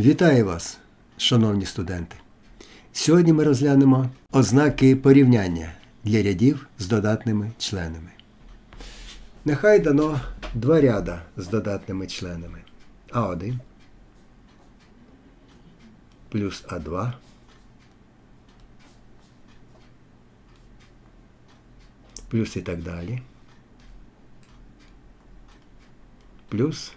Вітаю вас, шановні студенти! Сьогодні ми розглянемо ознаки порівняння для рядів з додатними членами. Нехай дано два ряда з додатними членами. А1 плюс А2 плюс і так далі. Плюс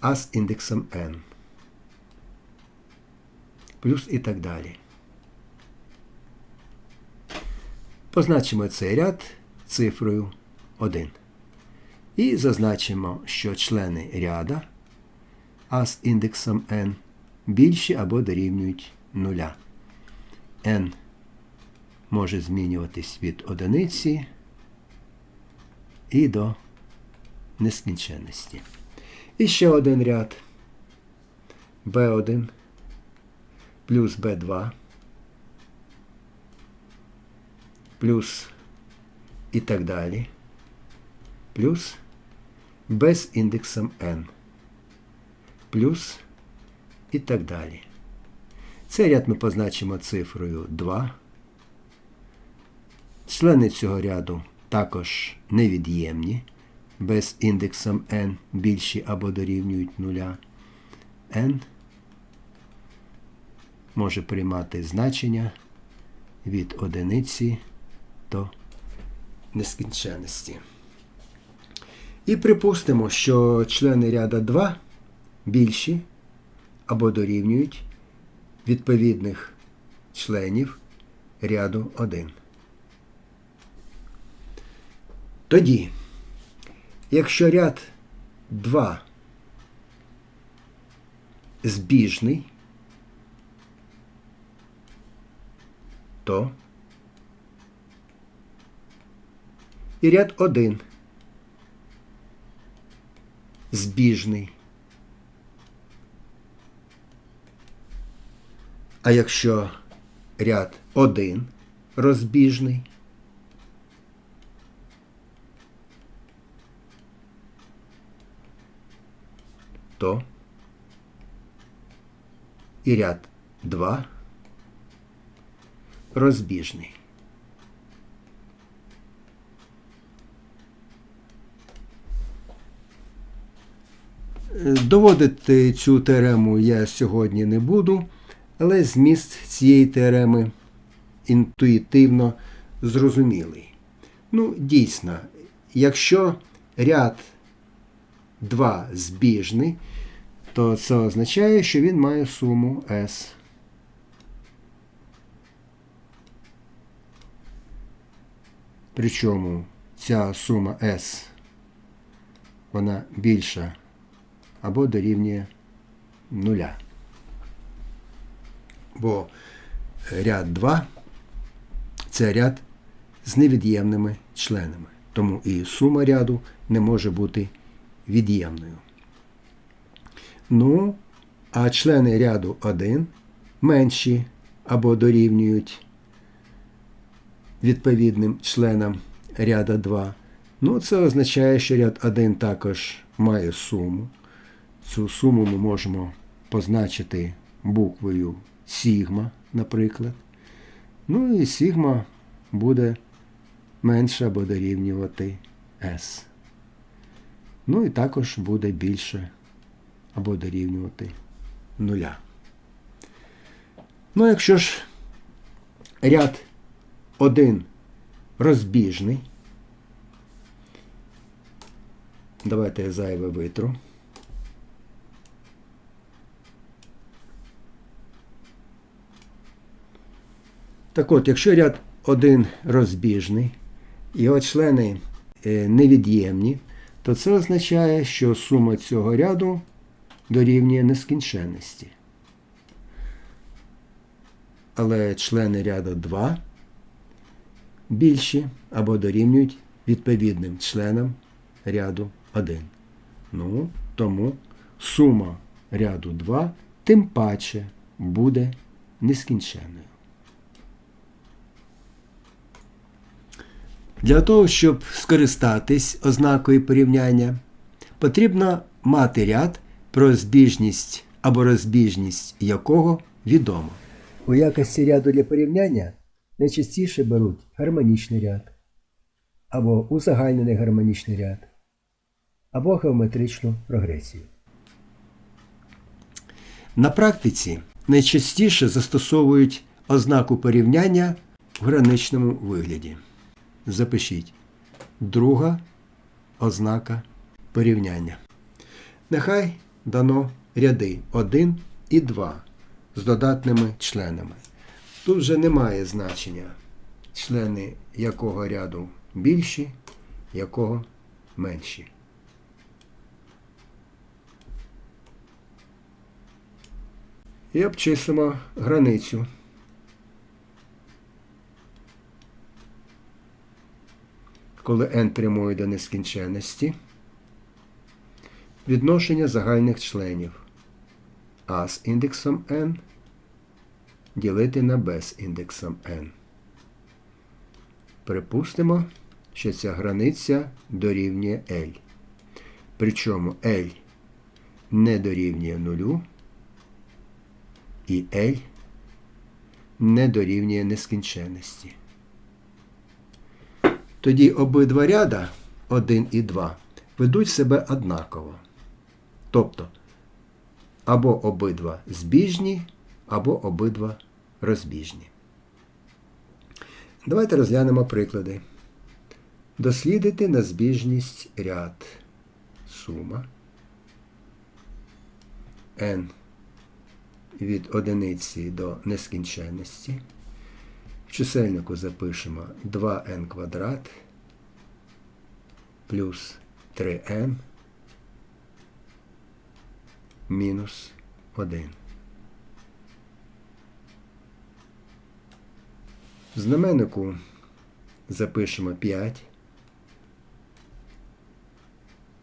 А з індексом n. Плюс і так далі. Позначимо цей ряд цифрою 1. І зазначимо, що члени ряда А з індексом n більші або дорівнюють 0. n може змінюватись від одиниці і до нескінченності. І ще один ряд b1 плюс b2 плюс і так далі, плюс без індексом n, плюс і так далі. Цей ряд ми позначимо цифрою 2. Члени цього ряду також невід'ємні, без індексом n більші або дорівнюють 0. n може приймати значення від одиниці до нескінченності. І припустимо, що члени ряда 2 більші або дорівнюють відповідних членів ряду 1. Тоді, якщо ряд 2 збіжний, то і ряд 1 збіжний. А якщо ряд 1 розбіжний, то. І ряд 2 розбіжний. Доводити цю теорему я сьогодні не буду, але зміст цієї теореми інтуїтивно зрозумілий. Ну, дійсно, якщо ряд 2 збіжний, то це означає, що він має суму S. Причому ця сума S вона більша або дорівнює нуля. Бо ряд 2 це ряд з невід'ємними членами. Тому і сума ряду не може бути від'ємною. Ну, а члени ряду 1 менші або дорівнюють відповідним членам ряда 2. Ну, це означає, що ряд 1 також має суму. Цю суму ми можемо позначити буквою сігма, наприклад. Ну і сігма буде менше або дорівнювати S. Ну і також буде більше або дорівнювати нуля. Ну, якщо ж ряд 1 розбіжний, давайте я зайве витру. Так от, якщо ряд 1 розбіжний, його члени е, невід'ємні, то це означає, що сума цього ряду дорівнює нескінченності. Але члени ряду 2 більші або дорівнюють відповідним членам ряду 1. Ну, тому сума ряду 2 тим паче буде нескінченною. Для того, щоб скористатись ознакою порівняння, потрібно мати ряд про збіжність або розбіжність якого відомо. У якості ряду для порівняння найчастіше беруть гармонічний ряд, або узагальнений гармонічний ряд, або геометричну прогресію. На практиці найчастіше застосовують ознаку порівняння в граничному вигляді. Запишіть друга ознака порівняння. Нехай дано ряди 1 і 2 з додатними членами. Тут вже немає значення, члени якого ряду більші, якого менші. І обчислимо границю. Коли n прямує до нескінченності, відношення загальних членів А з індексом n ділити на b з індексом n. Припустимо, що ця границя дорівнює L. Причому L не дорівнює нулю і L не дорівнює нескінченності. Тоді обидва ряда 1 і 2 ведуть себе однаково. Тобто або обидва збіжні, або обидва розбіжні. Давайте розглянемо приклади. Дослідити на збіжність ряд сума n від одиниці до нескінченності. В чисельнику запишемо 2n квадрат плюс 3n мінус 1. В знаменнику запишемо 5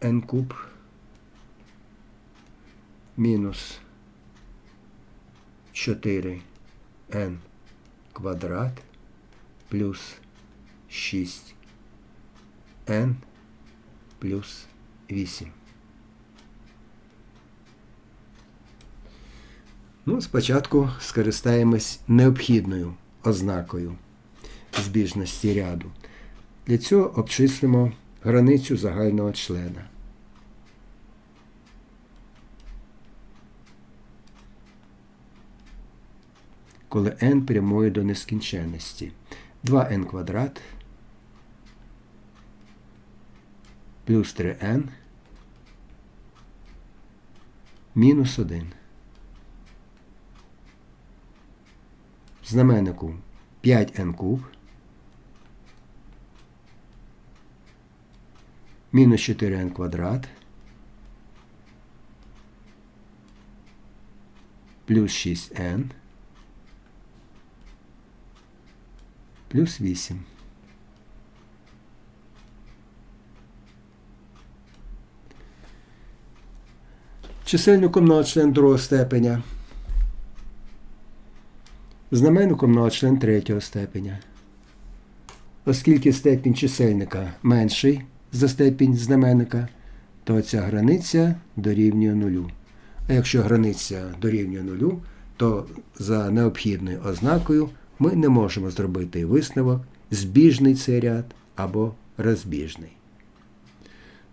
n куб мінус 4 n квадрат плюс 6 n плюс 8. Ну, спочатку скористаємось необхідною ознакою збіжності ряду. Для цього обчислимо границю загального члена. Коли n прямує до нескінченності. 2n квадрат плюс 3n мінус 1. Знаменнику 5n куб мінус 4n квадрат плюс 6n плюс 8. Чисельником на член другого степеня. Знаменником на член третього степеня. Оскільки степінь чисельника менший за степінь знаменника, то ця границя дорівнює нулю. А якщо границя дорівнює нулю, то за необхідною ознакою ми не можемо зробити висновок, збіжний цей ряд або розбіжний.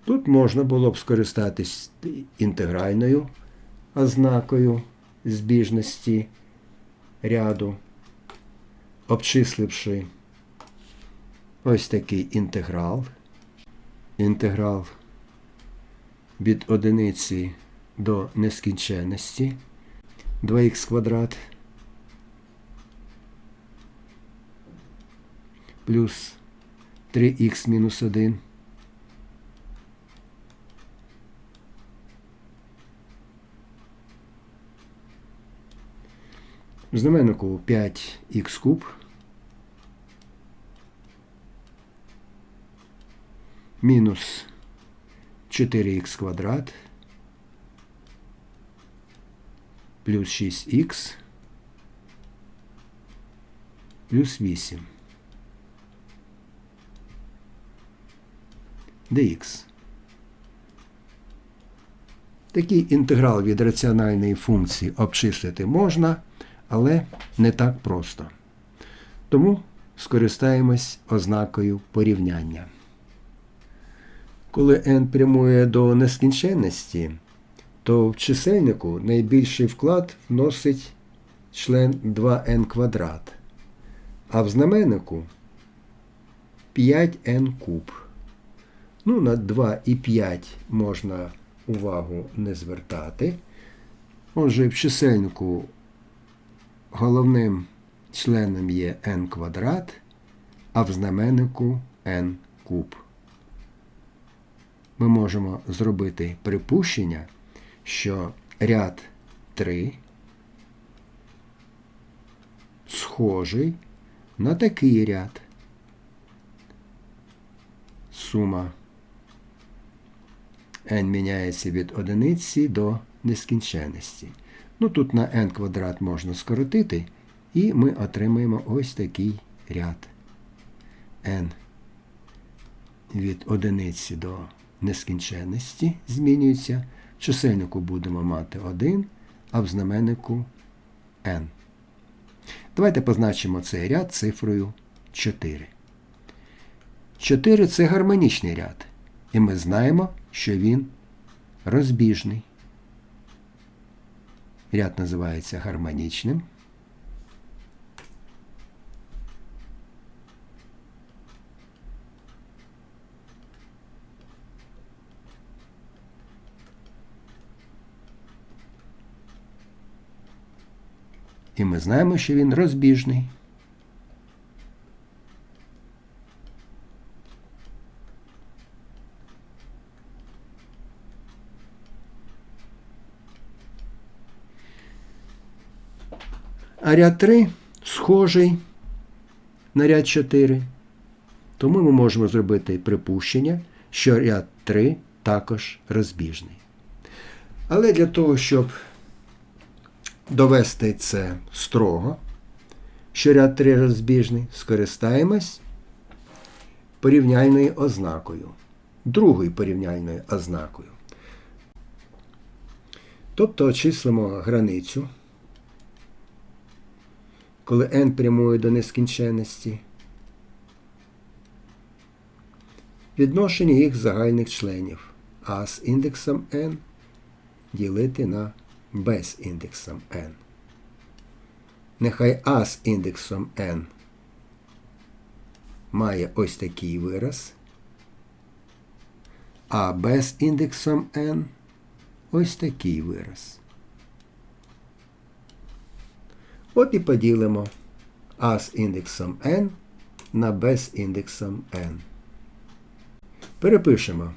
Тут можна було б скористатись інтегральною ознакою збіжності ряду, обчисливши ось такий інтеграл. Інтеграл від одиниці до нескінченності 2х квадрат плюс 3х мінус 1 В знаменнику 5х куб. Мінус 4х квадрат. Плюс 6х плюс 8 dx. Такий інтеграл від раціональної функції обчислити можна, але не так просто. Тому скористаємось ознакою порівняння. Коли n прямує до нескінченності, то в чисельнику найбільший вклад вносить член 2n квадрат, а в знаменнику 5n куб. Ну, на 2 і 5 можна увагу не звертати. Отже, в чисельнику головним членом є n квадрат, а в знаменнику n куб. Ми можемо зробити припущення, що ряд 3 схожий на такий ряд. Сума n міняється від одиниці до нескінченності. Ну, Тут на n квадрат можна скоротити, і ми отримаємо ось такий ряд n від одиниці до нескінченності змінюється. В чисельнику будемо мати 1, а в знаменнику n. Давайте позначимо цей ряд цифрою 4. 4 це гармонічний ряд. І ми знаємо, що він розбіжний. Ряд називається гармонічним. І ми знаємо, що він розбіжний. А ряд 3 схожий на ряд 4. Тому ми можемо зробити припущення, що ряд 3 також розбіжний. Але для того, щоб довести це строго, що ряд 3 розбіжний, скористаємось порівняльною ознакою, другою порівняльною ознакою. Тобто очислимо границю, коли n прямує до нескінченності, відношення їх загальних членів а з індексом n ділити на без індексом n. Нехай А з індексом n має ось такий вираз, а без індексом n ось такий вираз. От і поділимо А з індексом n на без індексом n. Перепишемо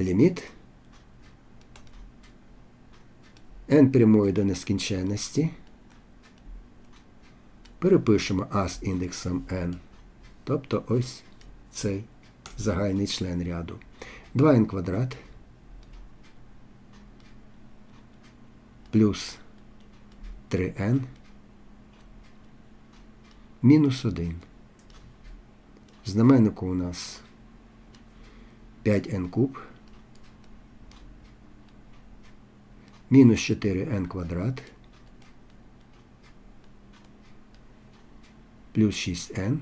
ліміт n прямує до нескінченності. Перепишемо А з індексом n. Тобто ось цей загальний член ряду. 2n квадрат плюс 3n мінус 1. В знаменнику у нас 5n куб. мінус 4n квадрат плюс 6n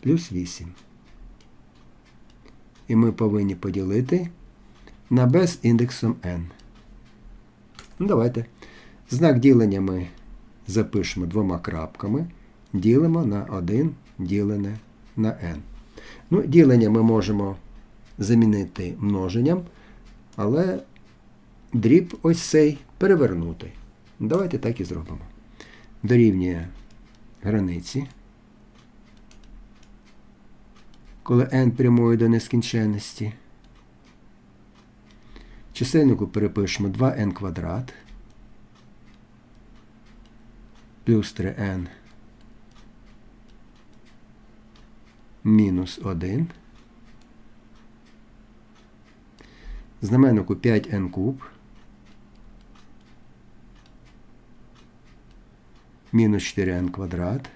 плюс 8. І ми повинні поділити на без індексом n. Ну, Давайте. Знак ділення ми запишемо двома крапками. Ділимо на 1 ділене на n. Ну, Ділення ми можемо замінити множенням. Але дріб ось цей перевернути. Давайте так і зробимо. Дорівнює границі. Коли n прямує до нескінченності. Чисельнику перепишемо 2n квадрат плюс 3n мінус 1. знаменнику 5n куб мінус 4n квадрат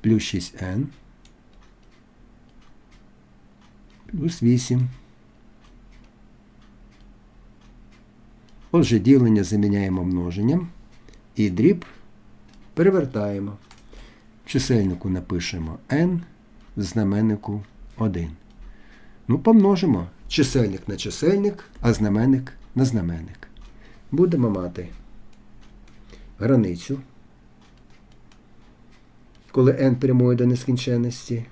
плюс 6n плюс 8. Отже, ділення заміняємо множенням і дріб перевертаємо. В чисельнику напишемо n, в знаменнику 1. Ну, помножимо чисельник на чисельник, а знаменник на знаменник. Будемо мати границю, коли n прямує до нескінченності.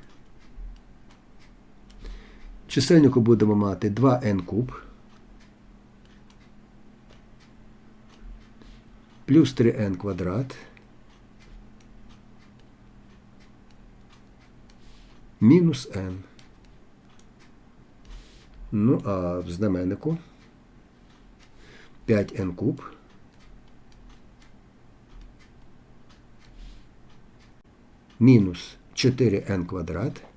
Чисельнику будемо мати 2n куб. Плюс 3n квадрат. Мінус n. Ну, а в знаменнику 5n куб. Мінус 4n квадрат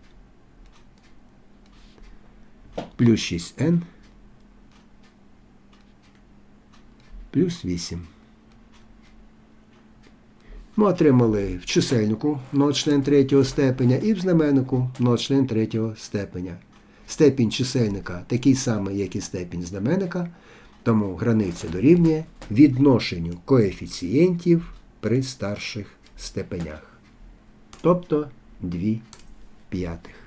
плюс 6n плюс 8. Ми отримали в чисельнику член третього степеня і в знаменнику член третього степеня. Степінь чисельника такий самий, як і степінь знаменника, тому границя дорівнює відношенню коефіцієнтів при старших степенях. Тобто 2 п'ятих.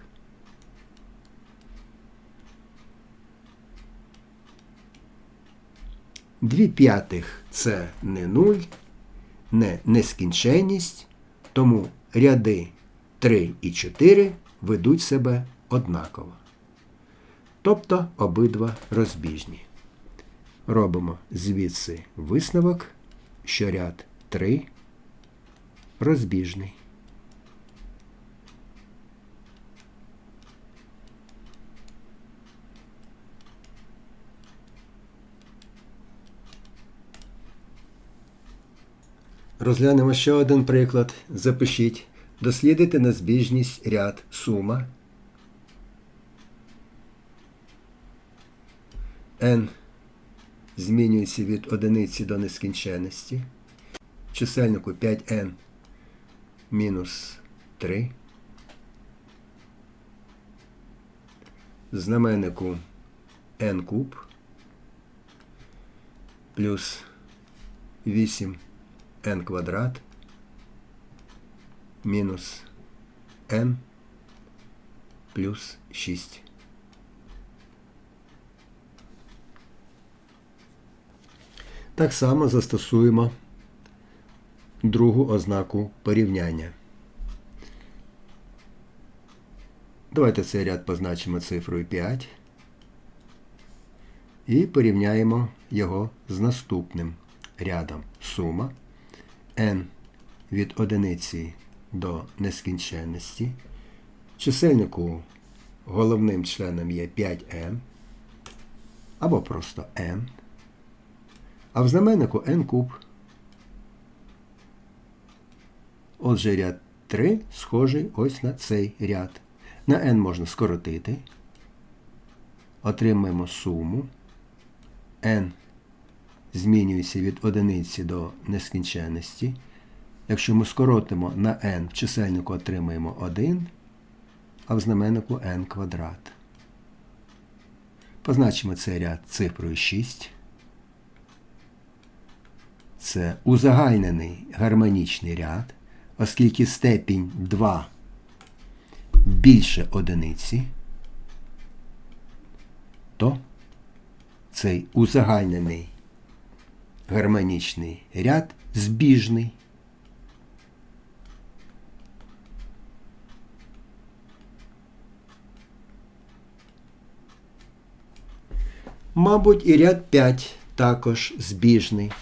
Дві п'ятих це не нуль, не нескінченність, тому ряди 3 і 4 ведуть себе однаково. Тобто обидва розбіжні. Робимо звідси висновок, що ряд 3 розбіжний. Розглянемо ще один приклад. Запишіть. Дослідити на збіжність ряд сума. n змінюється від одиниці до нескінченності. Чисельнику 5n мінус 3. Знаменнику n куб плюс 8 n квадрат мінус n плюс 6. Так само застосуємо другу ознаку порівняння. Давайте цей ряд позначимо цифрою 5 і порівняємо його з наступним рядом сума n від одиниці до нескінченності. Чисельнику головним членом є 5n або просто n. А в знаменнику n куб. Отже, ряд 3 схожий ось на цей ряд. На n можна скоротити. Отримаємо суму. n змінюється від одиниці до нескінченності. Якщо ми скоротимо на n в чисельнику отримаємо 1, а в знаменнику n квадрат. Позначимо цей ряд цифрою 6. Це узагальнений гармонічний ряд, оскільки степінь 2 більше одиниці, то цей узагальнений гармонічний ряд збіжний. Мабуть, і ряд 5 також збіжний.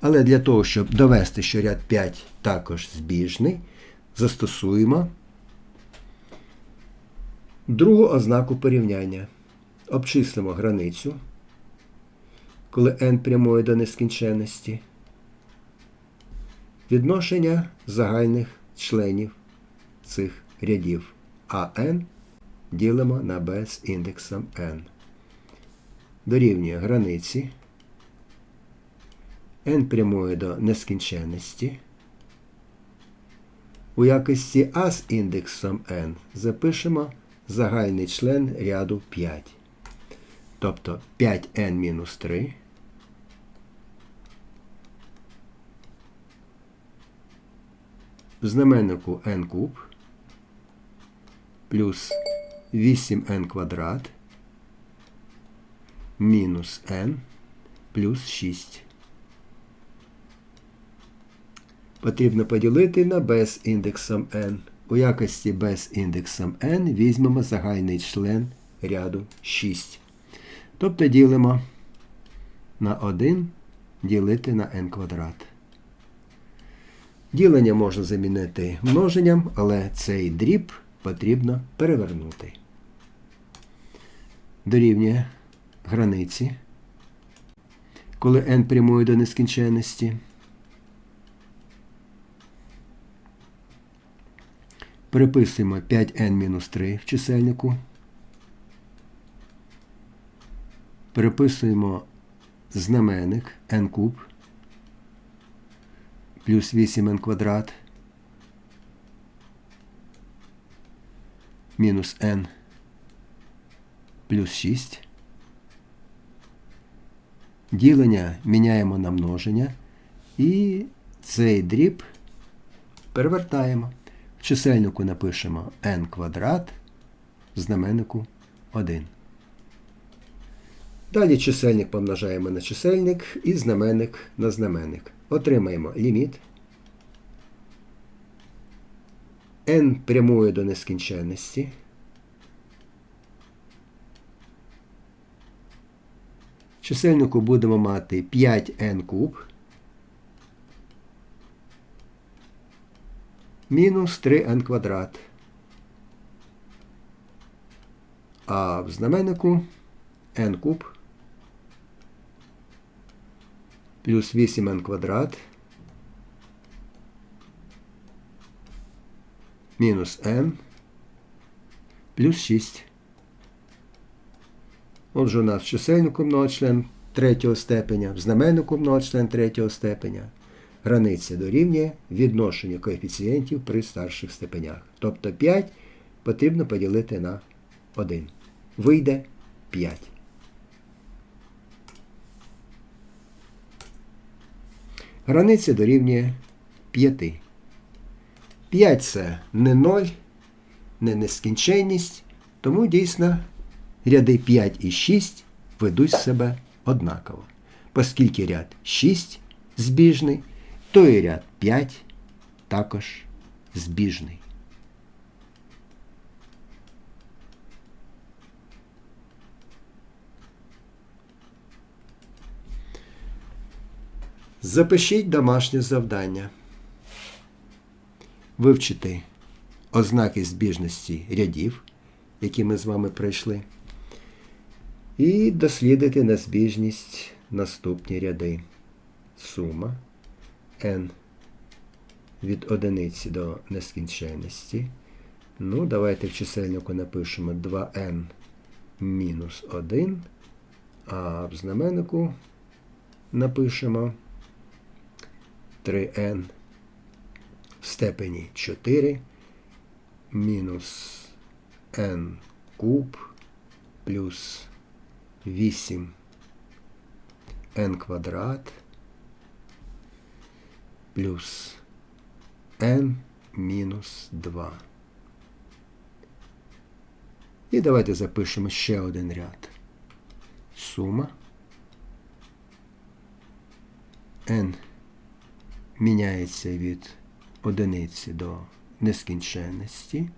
Але для того, щоб довести, що ряд 5 також збіжний, застосуємо другу ознаку порівняння. Обчислимо границю коли n прямує до нескінченності. Відношення загальних членів цих рядів а n ділимо на b з індексом n. Дорівнює границі. n прямує до нескінченності. У якості А з індексом n запишемо загальний член ряду 5. Тобто 5n мінус 3 знаменнику n куб плюс 8n квадрат мінус n плюс 6. Потрібно поділити на b з індексом n. У якості b з індексом n візьмемо загальний член ряду 6. Тобто ділимо на 1 ділити на n квадрат. Ділення можна замінити множенням, але цей дріб потрібно перевернути. Дорівнює границі, коли n прямує до нескінченності. Переписуємо 5n-3 в чисельнику. Переписуємо знаменник n куб плюс 8n квадрат мінус n плюс 6. Ділення міняємо на множення і цей дріб перевертаємо. В чисельнику напишемо n квадрат, знаменнику 1. Далі чисельник помножаємо на чисельник і знаменник на знаменник. Отримаємо ліміт. n прямує до нескінченності. В чисельнику будемо мати 5n куб мінус 3n квадрат. А в знаменнику n куб плюс 8n квадрат мінус n плюс 6. Отже, у нас в чисельнику многочлен третього степеня, в знаменнику многочлен третього степеня. Границя дорівнює відношенню коефіцієнтів при старших степенях. Тобто 5 потрібно поділити на 1. Вийде 5. Границя дорівнює 5. 5 це не 0, не нескінченність, тому дійсно ряди 5 і 6 ведуть себе однаково. Оскільки ряд 6 збіжний, то і ряд 5 також збіжний. Запишіть домашнє завдання. Вивчити ознаки збіжності рядів, які ми з вами пройшли, і дослідити на збіжність наступні ряди. Сума n від одиниці до нескінченності. Ну, давайте в чисельнику напишемо 2n мінус 1, а в знаменнику напишемо 3n в степені 4 мінус n куб плюс 8 n квадрат плюс n мінус 2. І давайте запишемо ще один ряд. Сума n міняється від одиниці до нескінченності.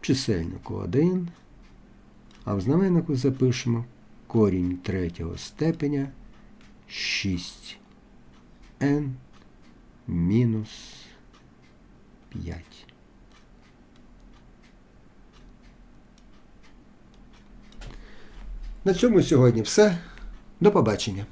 Чисельнику 1, а в знаменнику запишемо корінь третього степеня 6n мінус 5. На цьому сьогодні все. До побачення.